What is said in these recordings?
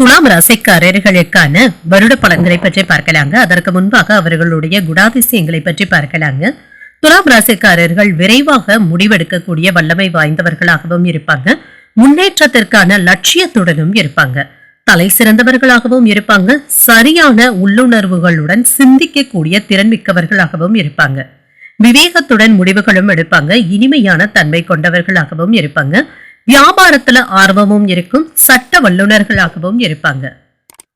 துலாம் ராசிக்காரர்களுக்கான வருட பலன்களை பற்றி பார்க்கலாங்க. அதற்கு முன்பாக அவர்களுடைய குணாதிசயங்களை பற்றி பார்க்கலாங்க. துலாம் ராசிக்காரர்கள் விரைவாக முடிவெடுக்கக்கூடிய வல்லமை வாய்ந்தவர்களாகவும் இருப்பாங்க. முன்னேற்றத்திற்கான லட்சியத்துடனும் இருப்பாங்க. தலை சிறந்தவர்களாகவும் இருப்பாங்க. சரியான உள்ளுணர்வுகளுடன் சிந்திக்கக்கூடிய திறன் மிக்கவர்களாகவும் இருப்பாங்க. விவேகத்துடன் முடிவுகளும் எடுப்பாங்க. இனிமையான தன்மை கொண்டவர்களாகவும் இருப்பாங்க. வியாபாரத்துல ஆர்வமும் இருக்கும் சட்ட வல்லுநர்களாகவும் இருப்பாங்க.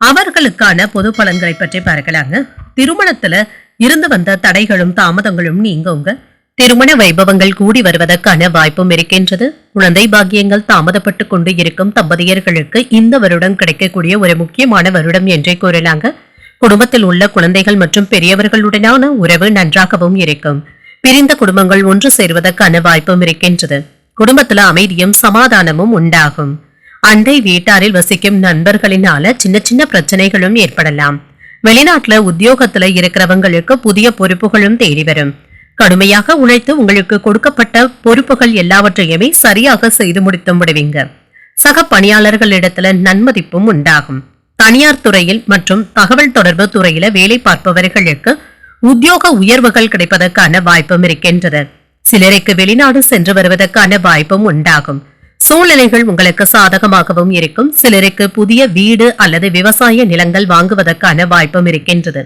அவர்களுக்கான பொது பலன்களை பற்றி பார்க்கலாங்க. திருமணத்துல இருந்து வந்த தடைகளும் தாமதங்களும் நீங்குங்க. திருமண வைபவங்கள் கூடி வருவதற்கான வாய்ப்பும் இருக்கின்றது. குழந்தை பாக்கியங்கள் தாமதப்பட்டு கொண்டு இருக்கும் தம்பதியர்களுக்கு இந்த வருடம் கிடைக்கக்கூடிய ஒரு முக்கியமான வருடம் என்றே கூறலாங்க. குடும்பத்தில் உள்ள குழந்தைகள் மற்றும் பெரியவர்களுடனான உறவு நன்றாகவும் இருக்கும். பிரிந்த குடும்பங்கள் ஒன்று சேர்வதற்கான வாய்ப்பும் இருக்கின்றது. குடும்பத்துல அமைதியும் சமாதானமும் உண்டாகும். அண்டை வீட்டாரில் வசிக்கும் நண்பர்களினால சின்ன சின்ன பிரச்சனைகளும் ஏற்படலாம். வெளிநாட்டுல உத்தியோகத்துல இருக்கிறவங்களுக்கு புதிய பொறுப்புகளும் தேடி வரும். கடுமையாக உழைத்து உங்களுக்கு கொடுக்கப்பட்ட பொறுப்புகள் எல்லாவற்றையுமே சரியாக செய்து முடித்து விடுவீங்க. சக பணியாளர்களிடத்துல நன்மதிப்பும் உண்டாகும். தனியார் துறையில் மற்றும் தகவல் தொடர்பு துறையில வேலை பார்ப்பவர்களுக்கு உத்தியோக உயர்வுகள் கிடைப்பதற்கான வாய்ப்பும் இருக்கின்றது. சிலருக்கு வெளிநாடு சென்று வருவதற்கான வாய்ப்பும் உண்டாகும். சூழ்நிலைகள் உங்களுக்கு சாதகமாகவும் இருக்கும். சிலருக்கு புதிய வீடு அல்லது விவசாய நிலங்கள் வாங்குவதற்கான வாய்ப்பும் இருக்கின்றது.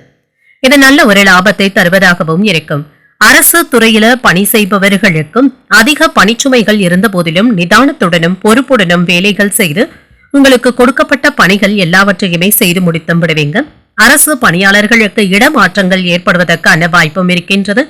இது நல்ல ஒரு லாபத்தை தருவதாகவும் இருக்கும். அரசு துறையில பணி செய்பவர்களுக்கும் அதிக பணிச்சுமைகள் இருந்த போதிலும் நிதானத்துடனும் பொறுப்புடனும் வேலைகள் செய்து உங்களுக்கு கொடுக்கப்பட்ட பணிகள் எல்லாவற்றையுமே செய்து முடித்து விடுவீங்க. அரசு பணியாளர்களுக்கு இடமாற்றங்கள் ஏற்படுவதற்கான வாய்ப்பும் இருக்கின்றது.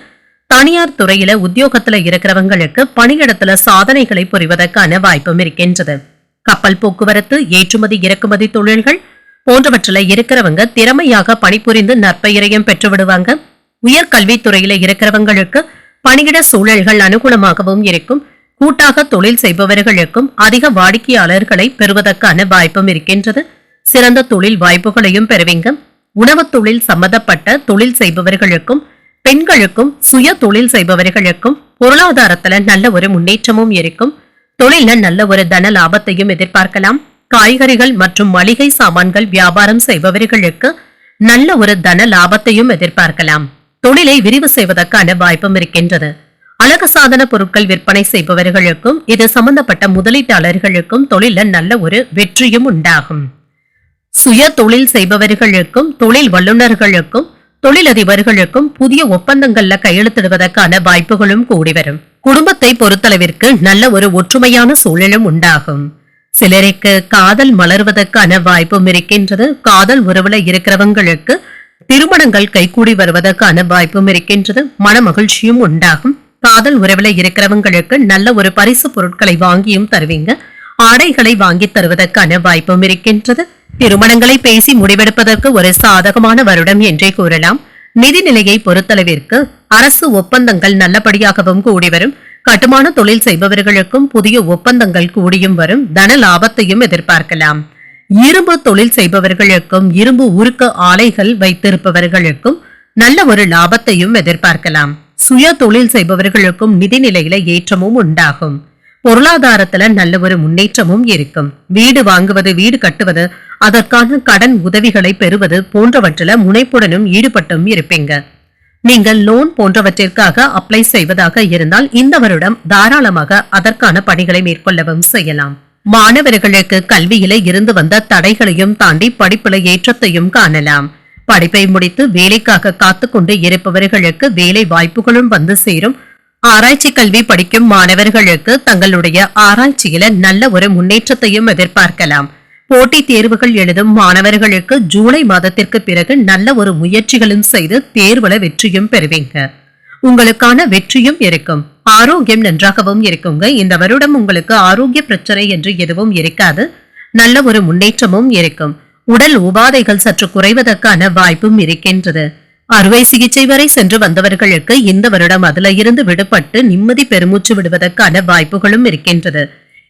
தனியார் துறையில உத்தியோகத்துல இருக்கிறவங்களுக்கு பணியிடத்துல சாதனைகளை புரிவதற்கான வாய்ப்பும் இருக்கின்றது. கப்பல் போக்குவரத்து ஏற்றுமதி இறக்குமதி தொழில்கள் போன்றவற்றில இருக்கிறவங்க திறமையாக பணிபுரிந்து நற்பெயரையும் பெற்று விடுவாங்க உயர்கல்வித்துறையில இருக்கிறவங்களுக்கு பணியிட சூழல்கள் அனுகூலமாகவும் இருக்கும். கூட்டாக தொழில் செய்பவர்களுக்கும் அதிக வாடிக்கையாளர்களை பெறுவதற்கான வாய்ப்பும் இருக்கின்றது. சிறந்த தொழில் வாய்ப்புகளையும் பெறுவீங்க. உணவு தொழில் சம்பந்தப்பட்ட தொழில் செய்பவர்களுக்கும் பெண்களுக்கும் சுய தொழில் செய்பவர்களுக்கும் பொருளாதாரத்துல நல்ல ஒரு முன்னேற்றமும் இருக்கும். தொழில நல்ல ஒரு தன லாபத்தையும் எதிர்பார்க்கலாம். காய்கறிகள் மற்றும் மளிகை சாமான்கள் வியாபாரம் செய்பவர்களுக்கு நல்ல ஒரு தன லாபத்தையும் எதிர்பார்க்கலாம். தொழிலை விரிவு செய்வதற்கான வாய்ப்பும் இருக்கின்றது. அழகு சாதன பொருட்கள் விற்பனை செய்பவர்களுக்கும் இது சம்பந்தப்பட்ட முதலீட்டாளர்களுக்கும் தொழில நல்ல ஒரு வெற்றியும் உண்டாகும். சுய தொழில் செய்பவர்களுக்கும் தொழில் வல்லுநர்களுக்கும் தொழிலதிபர்களுக்கும் புதிய ஒப்பந்தங்கள்ல கையெழுத்திடுவதற்கான வாய்ப்புகளும் கூடி வரும். குடும்பத்தை பொறுத்தளவிற்கு நல்ல ஒரு ஒற்றுமையான சூழலும் உண்டாகும். சிலருக்கு காதல் மலர்வதற்கான வாய்ப்பும் இருக்கின்றது. காதல் உறவுல இருக்கிறவங்களுக்கு திருமணங்கள் கைகூடி வருவதற்கான வாய்ப்பும் இருக்கின்றது. மன மகிழ்ச்சியும் உண்டாகும். காதல் உறவுல இருக்கிறவங்களுக்கு நல்ல ஒரு பரிசு பொருட்களை வாங்கியும் தருவீங்க. ஆடைகளை வாங்கி தருவதற்கான வாய்ப்பும் இருக்கின்றது. திருமணங்களை பேசி முடிவெடுப்பதற்கு ஒரு சாதகமான வருடம் என்றே கூறலாம். நிதிநிலையை பொறுத்தளவிற்கு அரசு ஒப்பந்தங்கள் நல்லபடியாகவும் கூடி வரும். கட்டுமான தொழில் செய்பவர்களுக்கும் புதிய ஒப்பந்தங்கள் கூடியும் வரும். தன லாபத்தையும் எதிர்பார்க்கலாம். இரும்பு தொழில் செய்பவர்களுக்கும் இரும்பு உருக்க ஆலைகள் வைத்திருப்பவர்களுக்கும் நல்ல ஒரு லாபத்தையும் எதிர்பார்க்கலாம். சுய தொழில் செய்பவர்களுக்கும் நிதிநிலையில ஏற்றமும் உண்டாகும். பொருளாதாரத்துல நல்ல ஒரு முன்னேற்றமும் இருக்கும். வீடு வாங்குவது வீடு கட்டுவது அதற்கான கடன் உதவிகளை பெறுவது போன்றவற்றில முனைப்புடனும் ஈடுபட்டும் இருப்பீங்க. நீங்கள் லோன் போன்றவற்றிற்காக அப்ளை செய்வதாக இருந்தால் இந்த வருடம் தாராளமாக அதற்கான பணிகளை மேற்கொள்ளவும் செய்யலாம். மாணவர்களுக்கு கல்வியில இருந்து வந்த தடைகளையும் தாண்டி படிப்புல ஏற்றத்தையும் காணலாம். படிப்பை முடித்து வேலைக்காக காத்துக்கொண்டு இருப்பவர்களுக்கு வேலை வாய்ப்புகளும் வந்து சேரும். ஆராய்ச்சி கல்வி படிக்கும் மாணவர்களுக்கு தங்களுடைய ஆராய்ச்சியில நல்ல ஒரு முன்னேற்றத்தையும் எதிர்பார்க்கலாம். போட்டித் தேர்வுகள் எழுதும் மாணவர்களுக்கு ஜூலை மாதத்திற்கு பிறகு நல்ல ஒரு முயற்சிகளும் செய்து தேர்வுல வெற்றியும் பெறுவீங்க. உங்களுக்கான வெற்றியும் இருக்கும். ஆரோக்கியம் நன்றாகவும் இருக்குங்க. இந்த வருடம் உங்களுக்கு ஆரோக்கிய பிரச்சனை என்று எதுவும் இருக்காது. நல்ல ஒரு முன்னேற்றமும் இருக்கும். உடல் உபாதைகள் சற்று குறைவதற்கான வாய்ப்பும் இருக்கின்றது. அறுவை சிகிச்சை வரை சென்று வந்தவர்களுக்கு இந்த வருடம் அதுல இருந்து விடுபட்டு நிம்மதி பெருமூச்சு விடுவதற்கான வாய்ப்புகளும் இருக்கின்றது.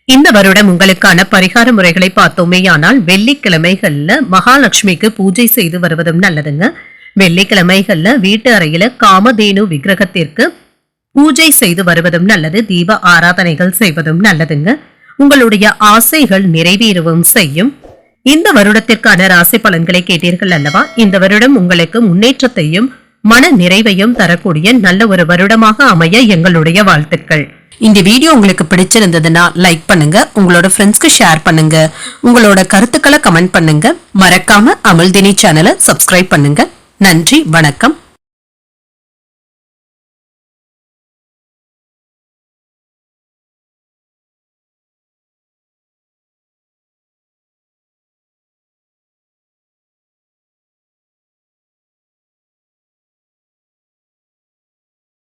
இந்த வருடம் உங்களுக்கான பரிகார முறைகளை பார்த்தோமேயானால் வெள்ளிக்கிழமைகள்ல மகாலட்சுமிக்கு பூஜை செய்து வருவதும் நல்லதுங்க. வெள்ளிக்கிழமைகள்ல வீட்டு அறையில காமதேனு விக்கிரகத்திற்கு பூஜை செய்து வருவதும் நல்லது தீப ஆராதனைகள் செய்வதும் நல்லதுங்க. உங்களுடைய ஆசைகள் நிறைவேறவும் செய்யும். இந்த வருடத்திற்கான ராசி பலன்களை கேட்டீர்கள் அல்லவா? இந்த வருடம் உங்களுக்கு முன்னேற்றத்தையும் மன நிறைவையும் தரக்கூடிய நல்ல ஒரு வருடமாக அமைய எங்களுடைய வாழ்த்துக்கள். இந்த வீடியோ உங்களுக்கு பிடிச்சிருந்ததுன்னா லைக் பண்ணுங்க உங்களோட ஃப்ரெண்ட்ஸ்க்கு ஷேர் பண்ணுங்க உங்களோட கருத்துக்களை கமெண்ட் பண்ணுங்க. மறக்காம அமல்தினி சேனலை சப்ஸ்கிரைப் பண்ணுங்க. நன்றி வணக்கம்.